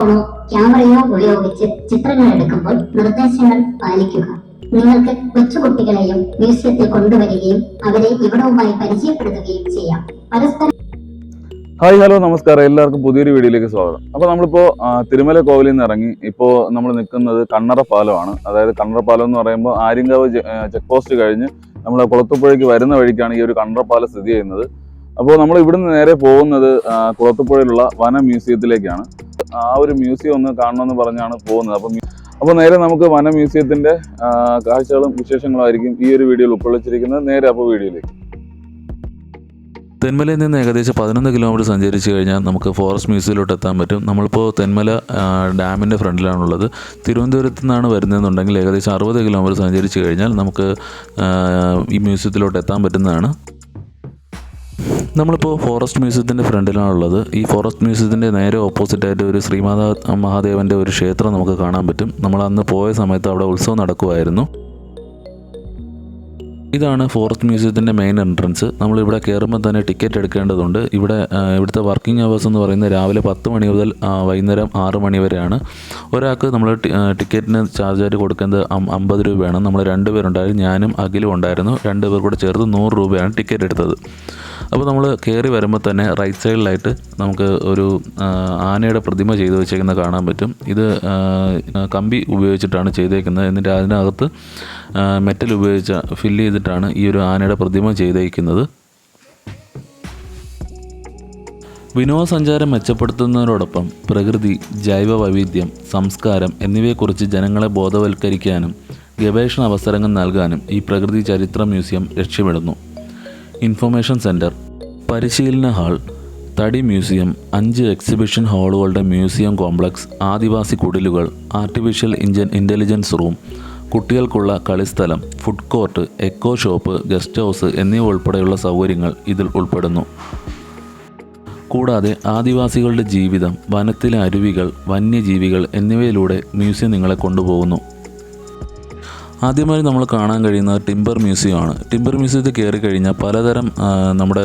ക്യാമറയോ ഉപയോഗിച്ച് ചിത്രങ്ങൾ എടുക്കുമ്പോൾ നിർദ്ദേശങ്ങൾ പാലിക്കുക. നിങ്ങൾക്ക് കൊച്ചുകുട്ടികളെയും മ്യൂസിയത്തിൽ കൊണ്ടുവരികയും അവരെ ഇവിടവുമായി പരിചയപ്പെടുത്തുകയും ചെയ്യാം. പരസ്പരം ഹായ് ഹലോ നമസ്കാരം. എല്ലാവർക്കും പുതിയൊരു വീഡിയോയിലേക്ക് സ്വാഗതം. അപ്പോൾ നമ്മളിപ്പോൾ തിരുമല കോവിലിൽ നിന്ന് ഇറങ്ങി ഇപ്പോൾ നമ്മൾ നിൽക്കുന്നത് കണ്ണറ പാലമാണ്. അതായത് കണ്ണറ പാലം എന്ന് പറയുമ്പോൾ ആര്യങ്കാവ് ചെക്ക് പോസ്റ്റ് കഴിഞ്ഞ് നമ്മൾ കുളത്തുപുഴയ്ക്ക് വരുന്ന വഴിക്കാണ് ഈ ഒരു കണ്ണറ പാലം സ്ഥിതി ചെയ്യുന്നത്. അപ്പോൾ നമ്മൾ ഇവിടുന്ന് നേരെ പോകുന്നത് കുളത്തുപ്പുഴയിലുള്ള വന മ്യൂസിയത്തിലേക്കാണ്. ആ ഒരു മ്യൂസിയം ഒന്ന് കാണണമെന്ന് പറഞ്ഞാണ് പോകുന്നത്. അപ്പം അപ്പോൾ നേരെ നമുക്ക് വന മ്യൂസിയത്തിന്റെ കാഴ്ചകളും വിശേഷങ്ങളും ആയിരിക്കും ഈ ഒരു വീഡിയോയിൽ ഉൾക്കൊള്ളിച്ചിരിക്കുന്നത്. നേരെ അപ്പോൾ വീഡിയോയിലേക്ക്. തെന്മലയിൽ നിന്ന് ഏകദേശം പതിനൊന്ന് കിലോമീറ്റർ സഞ്ചരിച്ച് കഴിഞ്ഞാൽ നമുക്ക് ഫോറസ്റ്റ് മ്യൂസിയത്തിലോട്ട് എത്താൻ പറ്റും. നമ്മളിപ്പോൾ തെന്മല ഡാമിന്റെ ഫ്രണ്ടിലാണുള്ളത്. തിരുവനന്തപുരത്ത് നിന്നാണ് വരുന്നതെന്നുണ്ടെങ്കിൽ ഏകദേശം അറുപത് കിലോമീറ്റർ സഞ്ചരിച്ച് കഴിഞ്ഞാൽ നമുക്ക് ഈ മ്യൂസിയത്തിലോട്ട് എത്താൻ പറ്റുന്നതാണ്. നമ്മളിപ്പോൾ ഫോറസ്റ്റ് മ്യൂസിയത്തിന്റെ ഫ്രണ്ടിലാണുള്ളത്. ഈ ഫോറസ്റ്റ് മ്യൂസിയത്തിന്റെ നേരെ ഓപ്പോസിറ്റായിട്ട് ഒരു ശ്രീമാതാ മഹാദേവന്റെ ഒരു ക്ഷേത്രം നമുക്ക് കാണാൻ പറ്റും. നമ്മൾ അന്ന് പോയ സമയത്ത് അവിടെ ഉത്സവം നടക്കുമായിരുന്നു ഇതാണ് ഫോറസ്റ്റ് മ്യൂസിയത്തിന്റെ മെയിൻ എൻട്രൻസ് നമ്മളിവിടെ കയറുമ്പോൾ തന്നെ ടിക്കറ്റ് എടുക്കേണ്ടതുണ്ട്. ഇവിടെ ഇവിടുത്തെ വർക്കിംഗ് അവേഴ്സ് എന്ന് പറയുന്നത് രാവിലെ പത്ത് മണി മുതൽ വൈകുന്നേരം ആറ് മണി വരെയാണ്. ഒരാൾക്ക് നമ്മൾ ടിക്കറ്റിന് ആ, ടിക്കറ്റിന് ചാർജായിട്ട് കൊടുക്കുന്നത് അമ്പത് രൂപയാണ്. നമ്മൾ രണ്ട് പേരുണ്ടായിരുന്നു ഞാനും അഖിലും ഉണ്ടായിരുന്നു. രണ്ട് പേർ കൂടെ ചേർത്ത് നൂറ് രൂപയാണ് ടിക്കറ്റ് എടുത്തത്. അപ്പോൾ നമ്മൾ കയറി വരുമ്പോൾ തന്നെ റൈറ്റ് സൈഡിലായിട്ട് നമുക്ക് ഒരു ആനയുടെ പ്രതിമ ചെയ്തു വെച്ചേക്കുന്നത് കാണാൻ പറ്റും. ഇത് കമ്പി ഉപയോഗിച്ചിട്ടാണ് ചെയ്തേക്കുന്നത്. എന്നിട്ട് അതിനകത്ത് മെറ്റൽ ഉപയോഗിച്ച് ഫില്ല് ചെയ്തിട്ടാണ് ഈ ഒരു ആനയുടെ പ്രതിമ ചെയ്തേക്കുന്നത്. വിനോദസഞ്ചാരം മെച്ചപ്പെടുത്തുന്നതിനോടൊപ്പം പ്രകൃതി ജൈവ വൈവിധ്യം സംസ്കാരം എന്നിവയെക്കുറിച്ച് ജനങ്ങളെ ബോധവൽക്കരിക്കാനും ഗവേഷണ അവസരങ്ങൾ നൽകാനും ഈ പ്രകൃതി ചരിത്ര മ്യൂസിയം ലക്ഷ്യമിടുന്നു. ഇൻഫർമേഷൻ സെന്റർ പരിശീലന ഹാൾ തടി മ്യൂസിയം അഞ്ച് എക്സിബിഷൻ ഹാളുകളുടെ മ്യൂസിയം കോംപ്ലക്സ് ആദിവാസി കുടിലുകൾ ആർട്ടിഫിഷ്യൽ ഇഞ്ചൻ ഇന്റലിജൻസ് റൂം കുട്ടികൾക്കുള്ള കളിസ്ഥലം food court eco shop guest house എന്നിവ ഉൾപ്പെടെയുള്ള സൗകര്യങ്ങൾ ഇതിൽ ഉൾപ്പെടുന്നു. കൂടാതെ ആദിവാസികളുടെ ജീവിതം വനത്തിലെ അരുവികൾ വന്യജീവികൾ എന്നിവയിലൂടെ മ്യൂസിയം നിങ്ങളെ കൊണ്ടുപോകുന്നു. ആദ്യമായി നമ്മൾ കാണാൻ കഴിയുന്നത് ടിമ്പർ മ്യൂസിയമാണ് ടിമ്പർ മ്യൂസിയത്തിൽ കയറി കഴിഞ്ഞാൽ പലതരം നമ്മുടെ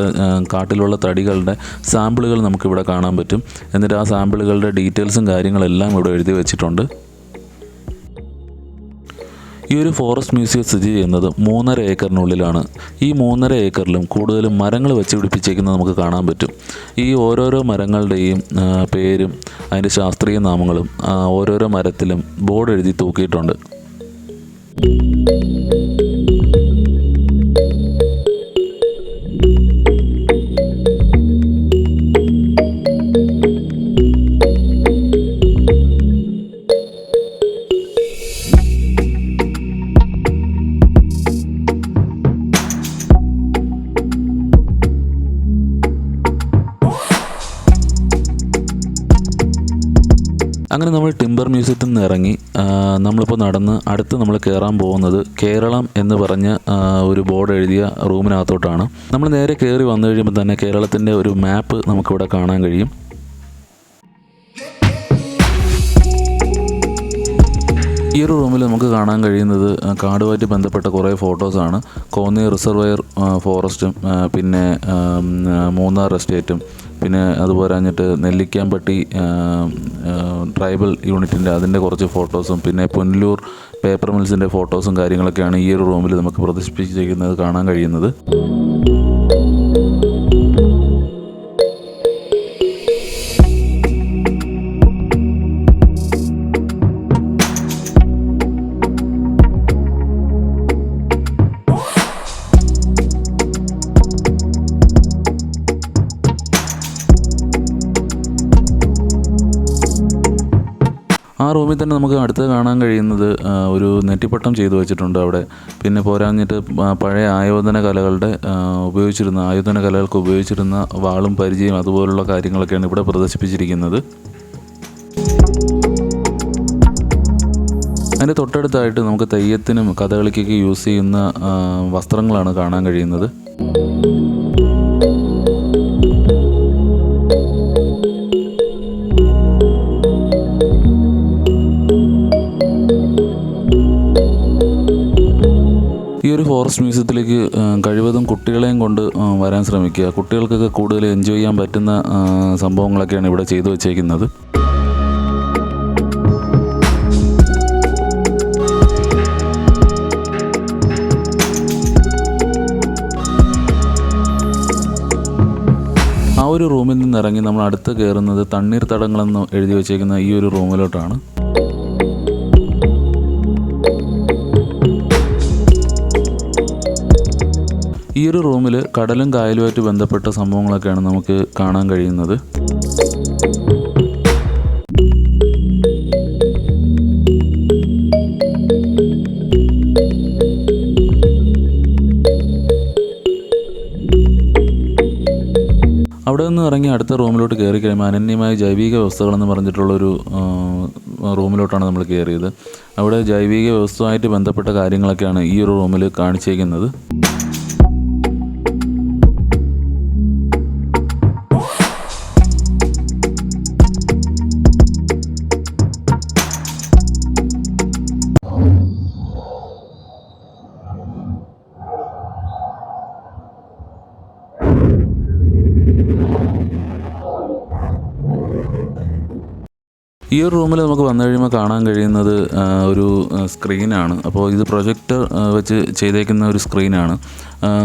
കാട്ടിലുള്ള തടികളുടെ സാമ്പിളുകൾ നമുക്കിവിടെ കാണാൻ പറ്റും. എന്നിട്ട് ആ സാമ്പിളുകളുടെ ഡീറ്റെയിൽസും കാര്യങ്ങളെല്ലാം ഇവിടെ എഴുതി വെച്ചിട്ടുണ്ട്. ഈ ഒരു ഫോറസ്റ്റ് മ്യൂസിയം സ്ഥിതി ചെയ്യുന്നത് മൂന്നര ഏക്കറിനുള്ളിലാണ്. ഈ മൂന്നര ഏക്കറിലും കൂടുതലും മരങ്ങൾ വെച്ച് പിടിപ്പിച്ചേക്കുന്നത് നമുക്ക് കാണാൻ പറ്റും. ഈ ഓരോരോ മരങ്ങളുടെയും പേരും അതിന്റെ ശാസ്ത്രീയ നാമങ്ങളും ഓരോരോ മരത്തിലും ബോർഡ് എഴുതി തൂക്കിയിട്ടുണ്ട്. നമ്മൾ ടിമ്പർ മ്യൂസിയത്തിൽ നിന്ന് ഇറങ്ങി നമ്മളിപ്പോൾ നടന്ന് അടുത്ത് നമ്മൾ കയറാൻ പോകുന്നത് കേരളം എന്ന് പറഞ്ഞ ഒരു ബോർഡ് എഴുതിയ റൂമിനകത്തോട്ടാണ്. നമ്മൾ നേരെ കയറി വന്നു കഴിയുമ്പോൾ തന്നെ കേരളത്തിന്റെ ഒരു മാപ്പ് നമുക്കിവിടെ കാണാൻ കഴിയും. ഈ ഒരു റൂമിൽ നമുക്ക് കാണാൻ കഴിയുന്നത് കാടുമായിട്ട് ബന്ധപ്പെട്ട കുറേ ഫോട്ടോസാണ് കോന്നി റിസർവയർ ഫോറസ്റ്റും പിന്നെ മൂന്നാർ എസ്റ്റേറ്റും പിന്നെ അതുപോലെ കഴിഞ്ഞിട്ട് നെല്ലിക്കാമ്പട്ടി ട്രൈബൽ യൂണിറ്റിന്റെ അതിന്റെ കുറച്ച് ഫോട്ടോസും പിന്നെ പുനലൂർ പേപ്പർ മിൽസിന്റെ ഫോട്ടോസും കാര്യങ്ങളൊക്കെയാണ് ഈ ഒരു റൂമിൽ നമുക്ക് പ്രദർശിപ്പിച്ചിരിക്കുന്നത് കാണാൻ കഴിയുന്നത്. ആ തന്നെ നമുക്ക് അടുത്ത് കാണാൻ കഴിയുന്നത് ഒരു നെറ്റിപ്പട്ടം ചെയ്തു വെച്ചിട്ടുണ്ട് അവിടെ. പിന്നെ പോരാഞ്ഞിട്ട് പഴയ ആയോധന കലകളുടെ ഉപയോഗിച്ചിരുന്ന ആയോധന കലകൾക്ക് ഉപയോഗിച്ചിരുന്ന വാളും പരിചയം അതുപോലുള്ള കാര്യങ്ങളൊക്കെയാണ് ഇവിടെ പ്രദർശിപ്പിച്ചിരിക്കുന്നത്. അതിന്റെ തൊട്ടടുത്തായിട്ട് നമുക്ക് തെയ്യത്തിനും കഥകളിക്കൊക്കെ യൂസ് ചെയ്യുന്ന വസ്ത്രങ്ങളാണ് കാണാൻ കഴിയുന്നത്. ഫോറസ്റ്റ് മ്യൂസിയത്തിലേക്ക് കഴിവതും കുട്ടികളെയും കൊണ്ട് വരാൻ ശ്രമിക്കുക. കുട്ടികൾക്കൊക്കെ കൂടുതൽ എൻജോയ് ചെയ്യാൻ പറ്റുന്ന സംഭവങ്ങളൊക്കെയാണ് ഇവിടെ ചെയ്തു വച്ചേക്കുന്നത്. ആ ഒരു റൂമിൽ നിന്ന് ഇറങ്ങി നമ്മൾ അടുത്ത് കയറുന്നത് തണ്ണീർ തടങ്ങളെന്ന് എഴുതി വച്ചേക്കുന്ന ഈ ഒരു റൂമിലോട്ടാണ്. ഒരു റൂമിൽ കടലും കായലുമായിട്ട് ബന്ധപ്പെട്ട സംഭവങ്ങളൊക്കെയാണ് നമുക്ക് കാണാൻ കഴിയുന്നത്. അവിടെ നിന്ന് ഇറങ്ങി അടുത്ത റൂമിലോട്ട് കയറി കഴിയുമ്പോൾ അനന്യമായ ജൈവിക വ്യവസ്ഥകളെന്ന് പറഞ്ഞിട്ടുള്ളൊരു റൂമിലോട്ടാണ് നമ്മൾ കയറിയത്. അവിടെ ജൈവിക വ്യവസ്ഥയുമായിട്ട് ബന്ധപ്പെട്ട കാര്യങ്ങളൊക്കെയാണ് ഈ ഒരു റൂമിൽ കാണിച്ചേക്കുന്നത്. ഈ ഒരു റൂമിൽ നമുക്ക് വന്നു കഴിയുമ്പോൾ കാണാൻ കഴിയുന്നത് ഒരു സ്ക്രീനാണ്. അപ്പോൾ ഇത് പ്രൊജക്ടർ വെച്ച് ചെയ്തേക്കുന്ന ഒരു സ്ക്രീനാണ്.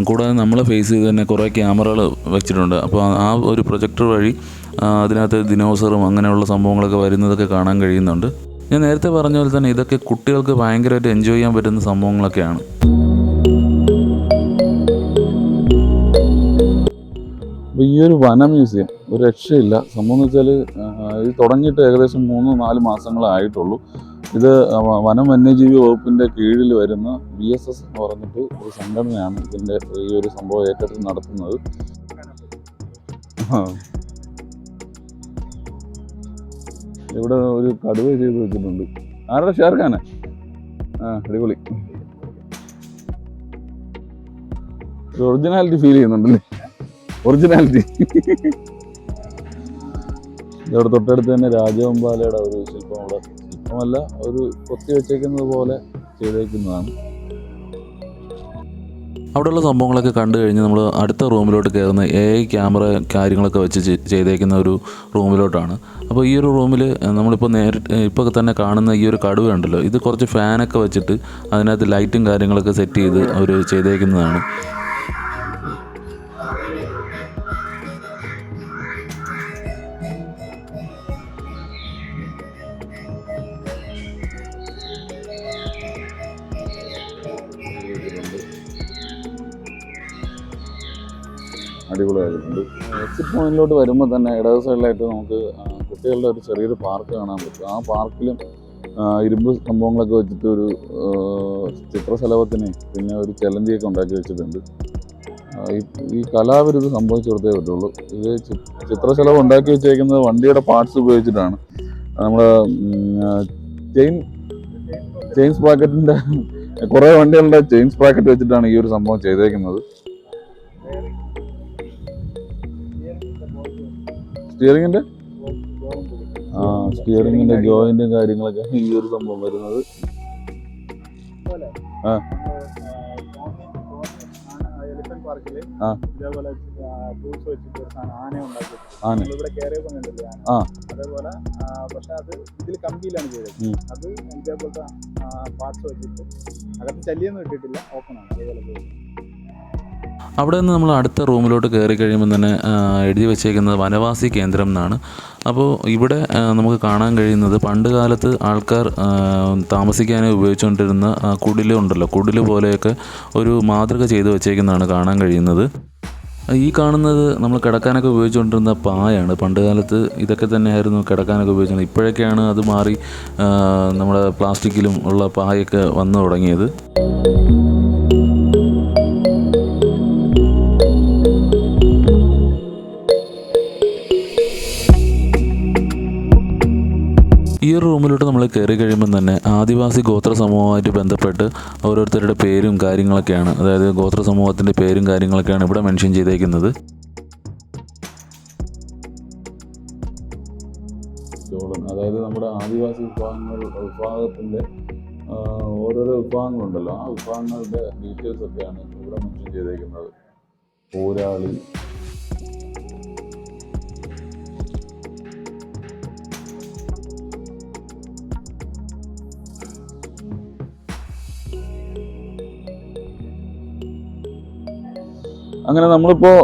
കൂടാതെ നമ്മൾ ഫേസ് ചെയ്ത് തന്നെ കുറേ ക്യാമറകൾ വെച്ചിട്ടുണ്ട്. അപ്പോൾ ആ ഒരു പ്രൊജക്ടർ വഴി അതിനകത്ത് ദിനോസറും അങ്ങനെയുള്ള സംഭവങ്ങളൊക്കെ വരുന്നതൊക്കെ കാണാൻ കഴിയുന്നുണ്ട്. ഞാൻ നേരത്തെ പറഞ്ഞ പോലെ തന്നെ ഇതൊക്കെ കുട്ടികൾക്ക് ഭയങ്കരമായിട്ട് എൻജോയ് ചെയ്യാൻ പറ്റുന്ന സംഭവങ്ങളൊക്കെയാണ്. അപ്പോൾ ഈ ഒരു വന മ്യൂസിയം ഒരു രക്ഷയില്ല. സംഭവം എന്ന് വെച്ചാൽ ഇത് തുടങ്ങിയിട്ട് ഏകദേശം മൂന്ന് നാല് മാസങ്ങളായിട്ടുള്ളൂ. ഇത് വനം വന്യജീവി വകുപ്പിന്റെ കീഴിൽ വരുന്ന ബി എസ് എസ് എന്ന് പറഞ്ഞിട്ട് ഒരു സംഘടനയാണ് ഇതിന്റെ ഈ ഒരു സംഭവം ഏറ്റെടുത്ത് നടത്തുന്നത്. ഇവിടെ ഒരു കടുവ ചെയ്ത് വെച്ചിട്ടുണ്ട്. ആരുടെ? ഷേർഖാന ആ അടിപൊളി. Originality feel ചെയ്യുന്നുണ്ടല്ലേ? ഒറിജിനാലിറ്റി ഇവിടെ തൊട്ടടുത്ത് തന്നെ രാജവെമ്പാലയുടെ ഒരു ശില്പം അവിടെ. ശില്പമല്ല ഒരു കൊത്തി വെച്ചേക്കുന്നത് പോലെ ചെയ്തേക്കുന്നതാണ്. അവിടെയുള്ള സംഭവങ്ങളൊക്കെ കണ്ടു കഴിഞ്ഞ് നമ്മൾ അടുത്ത റൂമിലോട്ട് കയറുന്ന എ ഐ ക്യാമറ കാര്യങ്ങളൊക്കെ വെച്ച് ചെയ്തേക്കുന്ന ഒരു റൂമിലോട്ടാണ്. അപ്പോൾ ഈ ഒരു റൂമിൽ നമ്മളിപ്പോൾ നേരിട്ട് ഇപ്പോൾ തന്നെ കാണുന്ന ഈ ഒരു കടുവ ഉണ്ടല്ലോ ഇത് കുറച്ച് ഫാനൊക്കെ വെച്ചിട്ട് അതിനകത്ത് ലൈറ്റും കാര്യങ്ങളൊക്കെ സെറ്റ് ചെയ്ത് അവർ ചെയ്തേക്കുന്നതാണ്. അടിപൊളിയായിട്ടുണ്ട്. എക്സിറ്റ് പോയിന്റിലോട്ട് വരുമ്പോൾ തന്നെ ഇടത് സൈഡിലായിട്ട് നമുക്ക് കുട്ടികളുടെ ഒരു ചെറിയൊരു പാർക്ക് കാണാൻ പറ്റും. ആ പാർക്കിലും ഇരുമ്പ് സംഭവങ്ങളൊക്കെ വെച്ചിട്ട് ഒരു ചിത്രശലഭത്തിനെ പിന്നെ ഒരു ചലഞ്ചിയൊക്കെ ഉണ്ടാക്കി വെച്ചിട്ടുണ്ട്. ഈ കലാവിരുത് സംഭവിച്ചിടത്തേ പറ്റുള്ളൂ. ഇത് ചിത്രശലഭം ഉണ്ടാക്കി വെച്ചേക്കുന്നത് വണ്ടിയുടെ പാർട്സ് ഉപയോഗിച്ചിട്ടാണ്. നമ്മുടെ ചെയിൻ ചെയിൻ സ്പ്രാക്കറ്റിന്റെ കുറേ വണ്ടികളുടെ ചെയിൻ സ്പ്രാക്കറ്റ് വെച്ചിട്ടാണ് ഈ ഒരു സംഭവം ചെയ്തേക്കുന്നത്. സ്റ്റിയറിംഗിന്റെ ആ സ്റ്റിയറിങ്ങിന്റെ ജോയിന്റും കാര്യങ്ങളൊക്കെ ഈ ഒരു സംഭവം വരുന്നത്. ആ. ആന ആ. അതേപോലെ പക്ഷെ അത് ഇതിൽ കമ്പിയിലാണ് ചെയ്തത്. ഉം. അത് ഇതേപോലത്തെ പാർട്സ് വെച്ചിട്ട് അകത്ത് ശല്യമൊന്നും ഇട്ടിട്ടില്ല. ഓപ്പൺ ആണ്. അതേപോലെ അവിടെ നിന്ന് നമ്മൾ അടുത്ത റൂമിലോട്ട് കയറി കഴിയുമ്പോൾ തന്നെ എഴുതി വെച്ചേക്കുന്നത് വനവാസി കേന്ദ്രം എന്നാണ്. അപ്പോൾ ഇവിടെ നമുക്ക് കാണാൻ കഴിയുന്നത് പണ്ട് കാലത്ത് ആൾക്കാർ താമസിക്കാനായി ഉപയോഗിച്ചുകൊണ്ടിരുന്ന കുടിലുണ്ടല്ലോ കുടിൽ പോലെയൊക്കെ ഒരു മാതൃക ചെയ്തു വെച്ചേക്കുന്നതാണ് കാണാൻ കഴിയുന്നത്. ഈ കാണുന്നത് നമ്മൾ കിടക്കാനൊക്കെ ഉപയോഗിച്ചുകൊണ്ടിരുന്ന പായാണ്. പണ്ട് കാലത്ത് ഇതൊക്കെ തന്നെയായിരുന്നു കിടക്കാനൊക്കെ ഉപയോഗിച്ചത്. ഇപ്പോഴൊക്കെയാണ് അത് മാറി നമ്മുടെ പ്ലാസ്റ്റിക്കിലും ഉള്ള പായൊക്കെ വന്നു തുടങ്ങിയത്. റൂമിലോട്ട് നമ്മൾ കയറി കഴിയുമ്പോൾ തന്നെ ആദിവാസി ഗോത്ര സമൂഹമായിട്ട് ബന്ധപ്പെട്ട് ഓരോരുത്തരുടെ പേരും കാര്യങ്ങളൊക്കെയാണ്. അതായത് ഗോത്ര സമൂഹത്തിന്റെ പേരും കാര്യങ്ങളൊക്കെയാണ് ഇവിടെ മെൻഷൻ ചെയ്തേക്കുന്നത്. അതായത് നമ്മുടെ ആദിവാസി വിഭാഗങ്ങൾ വിഭാഗത്തിന്റെ ഓരോരോ വിഭാഗങ്ങളുണ്ടല്ലോ. ആ വിഭാഗങ്ങളുടെ ഡീറ്റെയിൽസ് ഒക്കെയാണ് ഇവിടെ മെൻഷൻ ചെയ്തേക്കുന്നത്. പോരാളി അങ്ങനെ നമ്മളിപ്പോൾ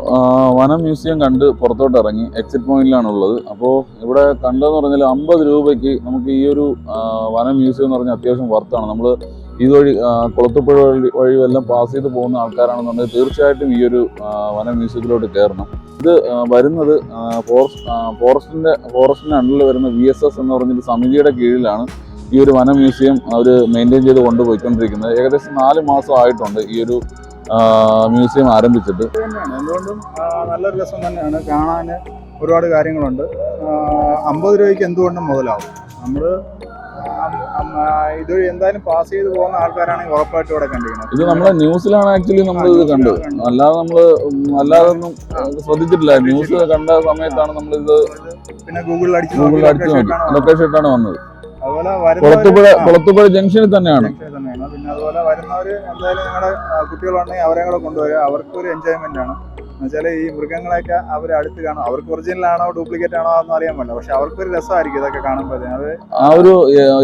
വനം മ്യൂസിയം കണ്ട് പുറത്തോട്ട് ഇറങ്ങി എക്സിറ്റ് പോയിന്റിലാണ് ഉള്ളത് അപ്പോൾ ഇവിടെ കണ്ടതെന്ന് പറഞ്ഞാൽ അമ്പത് രൂപയ്ക്ക് നമുക്ക് ഈ ഒരു വനം മ്യൂസിയം എന്ന് പറഞ്ഞാൽ അത്യാവശ്യം വർത്താണ് നമ്മൾ ഇതുവഴി കുളത്തുപ്പുഴ വഴി വഴി എല്ലാം പാസ് ചെയ്ത് പോകുന്ന ആൾക്കാരാണെന്നുണ്ടെങ്കിൽ തീർച്ചയായിട്ടും ഈ ഒരു വനം മ്യൂസിയത്തിലോട്ട് കയറണം. ഇത് വരുന്നത് ഫോറസ്റ്റ് ഫോറസ്റ്റിന്റെ ഫോറസ്റ്റിന്റെ അണ്ടറിൽ വരുന്ന വി എസ് എസ് എന്ന് പറഞ്ഞൊരു സമിതിയുടെ കീഴിലാണ് ഈ ഒരു വനം മ്യൂസിയം അവർ മെയിന്റെയിൻ ചെയ്ത് കൊണ്ടുപോയിക്കൊണ്ടിരിക്കുന്നത്. ഏകദേശം നാല് മാസം ആയിട്ടുണ്ട് ഈ ഒരു മ്യൂസിയം ആരംഭിച്ചിട്ട്. ഇത് തന്നെയാണ്. എന്തുകൊണ്ടും നല്ലൊരു രസം തന്നെയാണ്. കാണാൻ ഒരുപാട് കാര്യങ്ങളുണ്ട്. അമ്പത് രൂപയ്ക്ക് എന്തുകൊണ്ടും മുതലാവും. നമ്മൾ ഇതുവഴി എന്തായാലും പാസ് ചെയ്ത് പോകുന്ന ആൾക്കാരാണെങ്കിൽ ഉറപ്പായിട്ടും ഇവിടെ കണ്ടിരിക്കുന്നത് ഇത് നമ്മളെ ന്യൂസിലാണ് ആക്ച്വലി നമ്മൾ ഇത് കണ്ടത്. അല്ലാതെ നമ്മൾ അല്ലാതെ ഒന്നും ശ്രദ്ധിച്ചിട്ടില്ല. ന്യൂസ് കണ്ട സമയത്താണ് നമ്മൾ ഇത് പിന്നെ ഗൂഗിളിൽ അടിച്ച് ഗൂഗിളിൽ അടിച്ചു ലൊക്കേഷൻ ഇട്ടാണ് വന്നത്. കുളത്തുപുഴ വരുന്നവര് കുളത്തുപുഴ ജംഗ്ഷനിൽ തന്നെയാണ്. പിന്നെ അതുപോലെ വരുന്നവർ എന്തായാലും നിങ്ങളുടെ കുട്ടികളുണ്ടെങ്കിൽ അവരെ കൂടെ കൊണ്ടുവരിക. അവർക്കൊരു എൻജോയ്മെന്റ് ആണ്. എന്നുവെച്ചാൽ ഈ മൃഗങ്ങളെയൊക്കെ അവർ അടുത്ത് കാണും. അവർക്ക് ഒറിജിനൽ ആണോ ഡ്യൂപ്ലിക്കേറ്റ് ആണോ എന്ന് അറിയാൻ പറ്റില്ല. പക്ഷെ അവർക്കൊരു രസമായിരിക്കും ഇതൊക്കെ കാണുമ്പോൾ അത് ആ ഒരു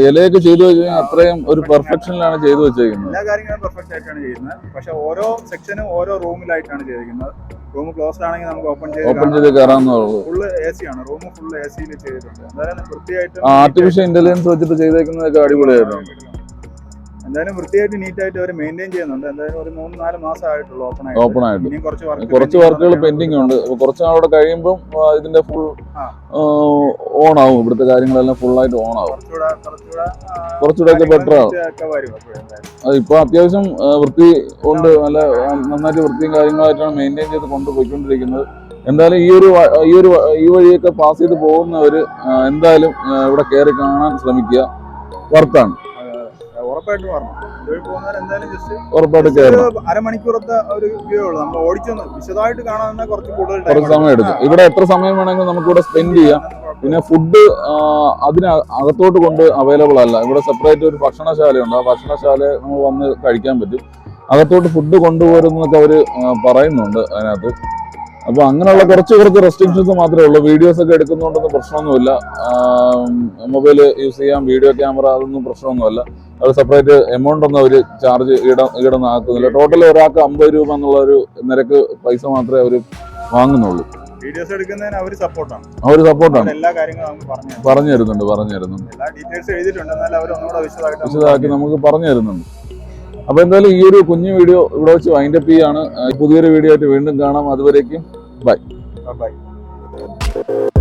ഇലയൊക്കെ ചെയ്തു വെച്ചാൽ അത്രയും ഒരു പെർഫെക്ഷനിലാണ് ചെയ്തു വെച്ചേക്കുന്നത്. എല്ലാ കാര്യങ്ങളും പെർഫെക്റ്റ് ആയിട്ടാണ് ചെയ്യുന്നത്. പക്ഷെ ഓരോ സെക്ഷനും ഓരോ റൂമിലായിട്ടാണ് ചെയ്തിരിക്കുന്നത്. റൂം ക്ലോസ്ഡ് ആണെങ്കിൽ നമുക്ക് ഓപ്പൺ ചെയ്ത് ഓപ്പൺ ചെയ്ത് കയറാവുന്നുള്ളൂ ഫുള്ള് സി ആണ്. റൂം ഫുൾ എ സിയിൽ ചെയ്തിട്ടുണ്ട്. എന്തായാലും വൃത്തിയായിട്ട് ആർട്ടിഫിഷ്യൽ ഇന്റലിജൻസ് വെച്ചിട്ട് ചെയ്തേക്കുന്നതൊക്കെ അടിപൊളിയായിട്ടുണ്ട്. എന്തായാലും വൃത്തിയായിട്ട് നീറ്റ് ആയിട്ട് അവർ മെയിന്റെയിൻ ചെയ്യുന്നുണ്ട്. എന്തായാലും ഒരു മൂന്ന് നാല് മാസം ആയിട്ടുള്ളൂ ഓപ്പൺ ആയിട്ട്. ഓപ്പൺ ആയിട്ട്. കുറച്ച് വർക്ക് കുറച്ച് വർക്കുകൾ പെൻഡിങ് ഉണ്ട്. കുറച്ച് നാളോടെ കഴിയുമ്പോൾ ഇതിന്റെ ഫുൾ. ഓൺ ആവും ഇവിടുത്തെ കാര്യങ്ങളെല്ലാം ഫുൾ ആയിട്ട് ഓൺ ആവും കുറച്ചുകൂടെ ഒക്കെ ബെറ്റർ ആവും. ഇപ്പൊ അത്യാവശ്യം വൃത്തി കൊണ്ട് നല്ല നന്നായിട്ട് വൃത്തിയും കാര്യങ്ങളായിട്ടാണ് മെയിന്റെയിൻ ചെയ്ത് കൊണ്ടുപോയിക്കൊണ്ടിരിക്കുന്നത് എന്തായാലും ഈ ഒരു ഈ ഒരു ഈ വഴിയൊക്കെ പാസ് ചെയ്ത് പോകുന്നവര് ആ, എന്തായാലും ഇവിടെ കയറി കാണാൻ ശ്രമിക്കുക. വർത്താണ് ഉറപ്പായിട്ടും പോകുന്നവർ എന്തായാലും ജസ്റ്റ് ഉറപ്പായിട്ട് കയറണം. അരമണിക്കൂറത്തെ ഒരു വ്യൂ ഉള്ളൂ. നമ്മൾ ഓടിച്ചൊന്ന് വിശദമായിട്ട് കാണാൻ കുറച്ച് കൂടുതൽ കുറച്ച് സമയം എടുക്കും. ഇവിടെ എത്ര സമയം വേണമെങ്കിലും നമുക്ക് ഇവിടെ സ്പെൻഡ് ചെയ്യാം പിന്നെ ഫുഡ് അതിന് അകത്തോട്ട് കൊണ്ട് അവൈലബിൾ അല്ല. ഇവിടെ സെപ്പറേറ്റ് ഒരു ഭക്ഷണശാലയുണ്ട്. ആ ഭക്ഷണശാല നമ്മൾ വന്ന് കഴിക്കാൻ പറ്റും. അകത്തോട്ട് ഫുഡ് കൊണ്ടുപോരുന്നൊക്കെ അവർ പറയുന്നുണ്ട് അതിനകത്ത്. അപ്പോൾ അങ്ങനെയുള്ള കുറച്ച് കുറച്ച് റെസ്ട്രിക്ഷൻസ് മാത്രമേ ഉള്ളൂ. വീഡിയോസ് ഒക്കെ എടുക്കുന്നതുകൊണ്ടൊന്നും പ്രശ്നമൊന്നുമില്ല. മൊബൈൽ യൂസ് ചെയ്യാം. വീഡിയോ ക്യാമറ അതൊന്നും പ്രശ്നമൊന്നുമല്ല. അത് സെപ്പറേറ്റ് എമൗണ്ട് ഒന്നും അവർ ചാർജ് ഈട ഈടൊന്നും ആക്കുന്നില്ല ടോട്ടൽ ഒരാൾക്ക് അമ്പത് രൂപ എന്നുള്ള ഒരു നിരക്ക് പൈസ മാത്രമേ അവർ വാങ്ങുന്നുള്ളൂ. വീഡിയോസ് എടുക്കുന്നതിന് അവർ സപ്പോർട്ടാണ് അവർ സപ്പോർട്ടാണ് എല്ലാ കാര്യങ്ങളും പറഞ്ഞു തരും. പറഞ്ഞു തരുന്നുണ്ട് പറഞ്ഞു തരുന്നുണ്ട്. എല്ലാ ഡീറ്റെയിൽസ് എഴുതിയിട്ടുണ്ട്. എന്നാൽ അവർ ഒന്നുകൂടെ വിശദമായിട്ട് നമുക്ക് വിശദമാക്കി നമുക്ക് പറഞ്ഞു തരുന്നുണ്ട്. അപ്പൊ എന്തായാലും ഈ ഒരു കുഞ്ഞു വീഡിയോ ഇവിടെ വെച്ച് വൈൻഡ് അപ്പ് ചെയ്യാണ്. പുതിയൊരു വീഡിയോ ആയിട്ട് വീണ്ടും കാണാം. അതുവരേക്കും ബൈ തരും.